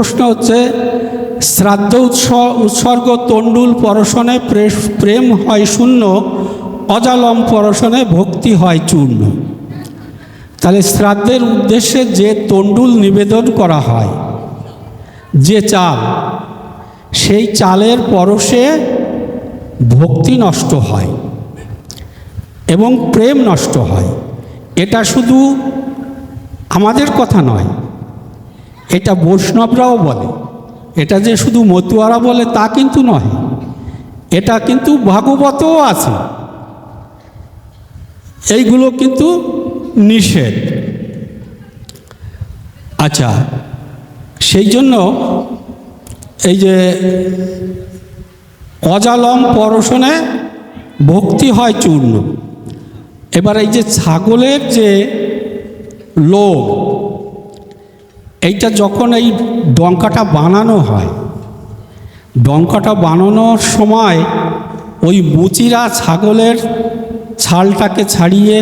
প্রশ্ন হচ্ছে, শ্রাদ্ধ উৎস উৎসর্গ তণ্ডুল পরশনে প্রে- প্রেম হয় শূন্য, অজালম পরশনে ভক্তি হয় চূর্ণ। তাহলে শ্রাদ্ধের উদ্দেশ্যে যে তণ্ডুল নিবেদন করা হয়, যে চাল, সেই চালের পরশে ভক্তি নষ্ট হয় এবং প্রেম নষ্ট হয়। এটা শুধু আমাদের কথা নয় এটা বৈষ্ণবরাও বলে। এটা যে শুধু মতুয়ারা বলে তা কিন্তু নয়। এটা কিন্তু ভাগবতও আছে। এইগুলো কিন্তু নিষেধ। আচ্ছা সেই জন্য এই যে অজালম পরশনে ভক্তি হয় চূর্ণ। এবার এই যে ছাগলের যে লোভ এইটা যখন এই ডঙ্কাটা বানানো হয়, ডঙ্কাটা বানানোর সময় ওই মুচিরা ছাগলের ছালটাকে ছাড়িয়ে,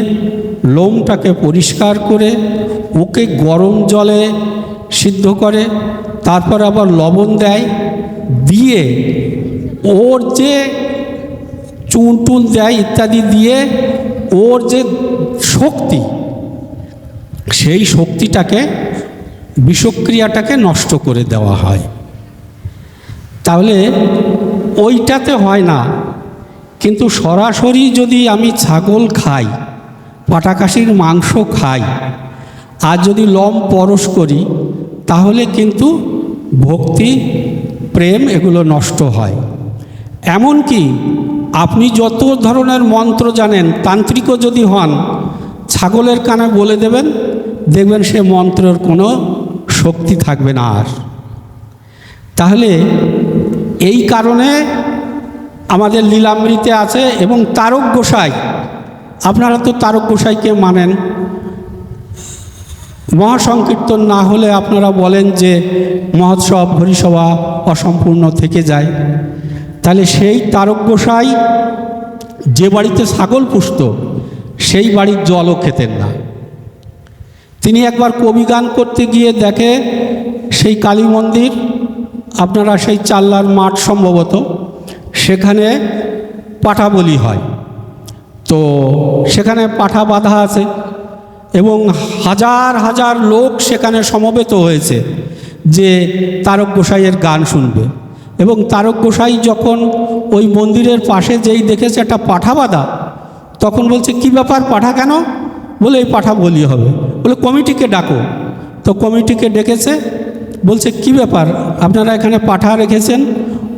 লোমটাকে পরিষ্কার করে, ওকে গরম জলে সিদ্ধ করে, তারপর আবার লবণ দেয়, দিয়ে ওর যে চুন টুন দেয় ইত্যাদি দিয়ে ওর যে শক্তি, সেই শক্তিটাকে বিষক্রিয়াটাকে নষ্ট করে দেওয়া হয়। তাহলে ওইটাতে হয় না। কিন্তু সরাসরি যদি আমি ছাগল খাই, পাটাকাশির মাংস খাই, আর যদি লম পরশ করি, তাহলে কিন্তু ভক্তি, প্রেম এগুলো নষ্ট হয়। এমনকি আপনি যত ধরনের মন্ত্র জানেন, তান্ত্রিকও যদি হন, ছাগলের কানে বলে দেবেন, দেখবেন সে মন্ত্রের কোনো শক্তি থাকবে না আর। তাহলে এই কারণে আমাদের লীলামৃতে আছে এবং তারক গোসাই, আপনারা তো তারক গোসাইকে মানেন। মহাসংকীর্তন না হলে আপনারা বলেন যে মহোৎসব, হরিসভা অসম্পূর্ণ থেকে যায়। তাহলে সেই তারক গোসাই যে বাড়িতে ছাগল পুষত, সেই বাড়ির জলও খেতেন না। তিনি একবার কবি গান করতে গিয়ে দেখে সেই কালী মন্দির, আপনারা সেই চাল্লার মাঠ সম্ভবত, সেখানে পাঠা বলি হয়। তো সেখানে পাঠা বাঁধা আছে এবং হাজার হাজার লোক সেখানে সমবেত হয়েছে যে তারক গোসাইয়ের গান শুনবে। এবং তারক গোসাই যখন ওই মন্দিরের পাশে যেই দেখেছে একটা পাঠা বাঁধা, তখন বলছে, কি ব্যাপার, পাঠা কেন? বলে, এই পাঠা বলি হবে। বলে, কমিটিকে ডাকো। তো কমিটিকে ডেকেছে। বলছে, কি ব্যাপার? আপনারা এখানে পাঠা রেখেছেন?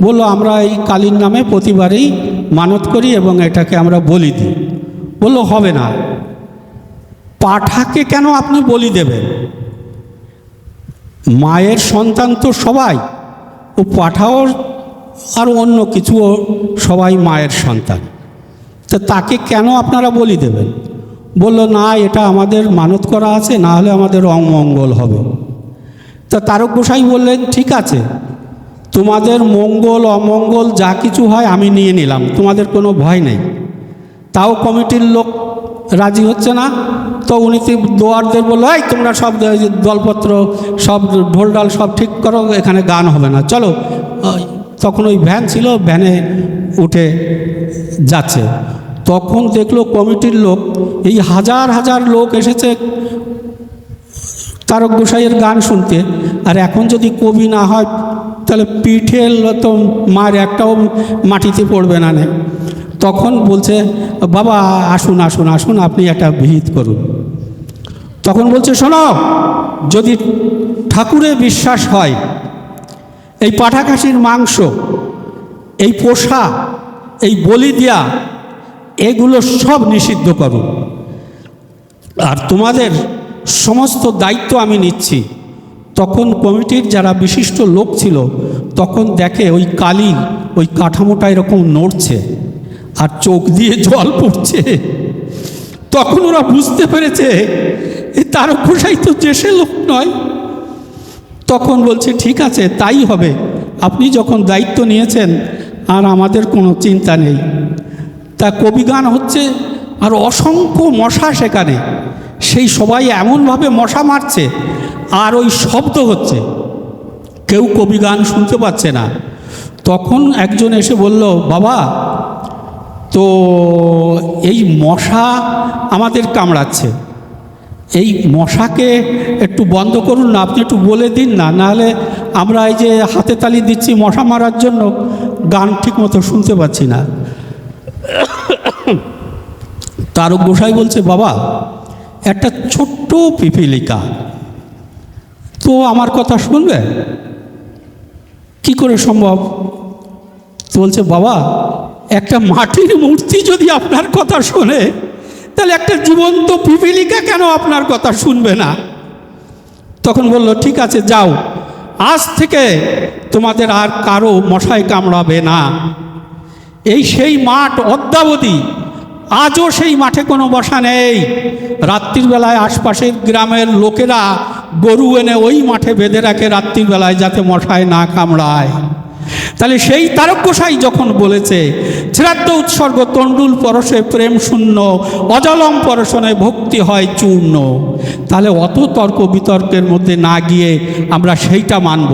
বলল, আমরা এই কালীর নামে প্রতিবারেই মানত করি এবং এটাকে আমরা বলি দিই। বলল, হবে না। পাঠাকে কেন আপনি বলি দেবেন? মায়ের সন্তান তো সবাই, ও পাঠাও আর অন্য কিছুও সবাই মায়ের সন্তান। তো তাকে কেন আপনারা বলি দেবেন? বলল, না, এটা আমাদের মানত করা আছে, না হলে আমাদের অমঙ্গল হবে। তা তারক গোসাই বললেন, ঠিক আছে, তোমাদের মঙ্গল, অমঙ্গল যা কিছু হয় আমি নিয়ে নিলাম, তোমাদের কোনো ভয় নেই। তাও কমিটির লোক রাজি হচ্ছে না। তো উনি দোয়ারদের বলল, এই, তোমরা সব দলপত্র, সব ঢোলডাল সব ঠিক করো, এখানে গান হবে না। চলো তখন ওই ভ্যান ছিল, ভ্যানে উঠে যাচ্ছে। তখন দেখল কমিটির লোক এই হাজার হাজার লোক এসেছে তারক গোসাইয়ের গান শুনতে। আর এখন যদি কবি না হয়, তাহলে পিঠে তো মার একটাও মাটিতে পড়বে না নে। তখন বলছে, বাবা, আসুন আসুন আসুন, আপনি একটা ভিত করুন। তখন বলছে, শোনো, যদি ঠাকুরে বিশ্বাস হয়, এই পাঠাকাশির মাংস, এই পোষা, এই বলি দেয়া, এগুলো সব নিষিদ্ধ করুন। আর তোমাদের সমস্ত দায়িত্ব আমি নিচ্ছি। তখন কমিটির যারা বিশিষ্ট লোক ছিল, তখন দেখে ওই কালি, ওই কাঠামোটা এরকম নড়ছে আর চোখ দিয়ে জল পড়ছে। তখন ওরা বুঝতে পেরেছে এই তারকশাই তো দেশে লোক নয়। তখন বলছে, ঠিক আছে, তাই হবে। আপনি যখন দায়িত্ব নিয়েছেন, আর আমাদের কোনো চিন্তা নেই। তা কবিগান হচ্ছে আর অসংখ্য মশা সেখানে। সেই সবাই এমনভাবে মশা মারছে, আর ওই শব্দ হচ্ছে। কেউ কবি গান শুনতে পাচ্ছে না। তখন একজন এসে বলল, বাবা, তো এই মশা আমাদের কামড়াচ্ছে। এই মশাকে একটু বন্ধ করুন না, আপনি একটু বলে দিন না। নাহলে আমরা এই যে হাতে তালি দিচ্ছি মশা মারার জন্য, গান ঠিক মতো শুনতে পাচ্ছি না। তারক গোসাই বলছে, বাবা, একটা ছোট্ট পিপিলিকা। তো আমার কথা শুনবে? কি করে সম্ভব? বলছে, বাবা, একটা মাটির মূর্তি যদি আপনার কথা শোনে, তাহলে একটা জীবন্ত পিপিলিকা কেন আপনার কথা শুনবে না? তখন বলল, ঠিক আছে, যাও। আজ থেকে তোমাদের আর কারও মশায় কামড়াবে না। এই সেই মাঠ অদ্যাবধি আজও সেই মাঠে কোনো বসা নেই। রাত্রির বেলায় আশপাশের গ্রামের লোকেরা গরু এনে ওই মাঠে বেঁধে রাখে রাত্রির বেলায় যাতে মশায় না কামড়ায়। তাহলে সেই তারক গোসাই যখন বলেছে শ্রাদ্ধ উৎসর্গ তণ্ডুল পরশে প্রেম শূন্য, অজলম পরশনে ভক্তি হয় চূর্ণ। তাহলে অত তর্ক বিতর্কের মধ্যে না গিয়ে আমরা সেইটা মানব।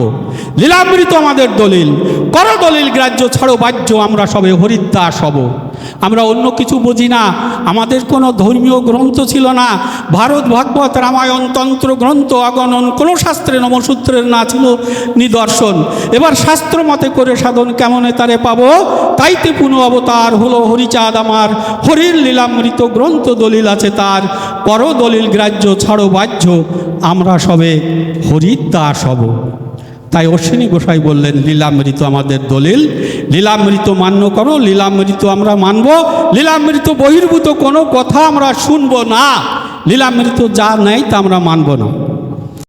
লীলামৃত আমাদের দলিল কর দলিল গ্রাহ্য ছাড়ো বাহ্য, আমরা সবে হরিদাস হব। আমরা অন্য কিছু বুঝি না। আমাদের কোনো ধর্মীয় গ্রন্থ ছিল না। ভারত ভাগবত রামায়ণ তন্ত্র গ্রন্থ অগণন কোনো শাস্ত্রে নমসূত্রের না ছিল নিদর্শন। এবার শাস্ত্র মতে করে সাধন কেমনে তারে পাবো? তাইতে পুনঃ অবতার হলো হরিচাঁদ আমার। হরির লীলামৃত গ্রন্থ দলিল আছে তার। পর দলিল গ্রাহ্য, ছাড়ো বাহ্য। আমরা সবে হরিদাস হব তাই অশ্বিনী গোসাই বললেন, লীলামৃত আমাদের দলিল। লীলামৃত মান্য করো, লীলামৃত আমরা মানব। লীলামৃত বহির্ভূত কোনো কথা আমরা শুনব না। লীলামৃত যা নেই তা আমরা মানব না।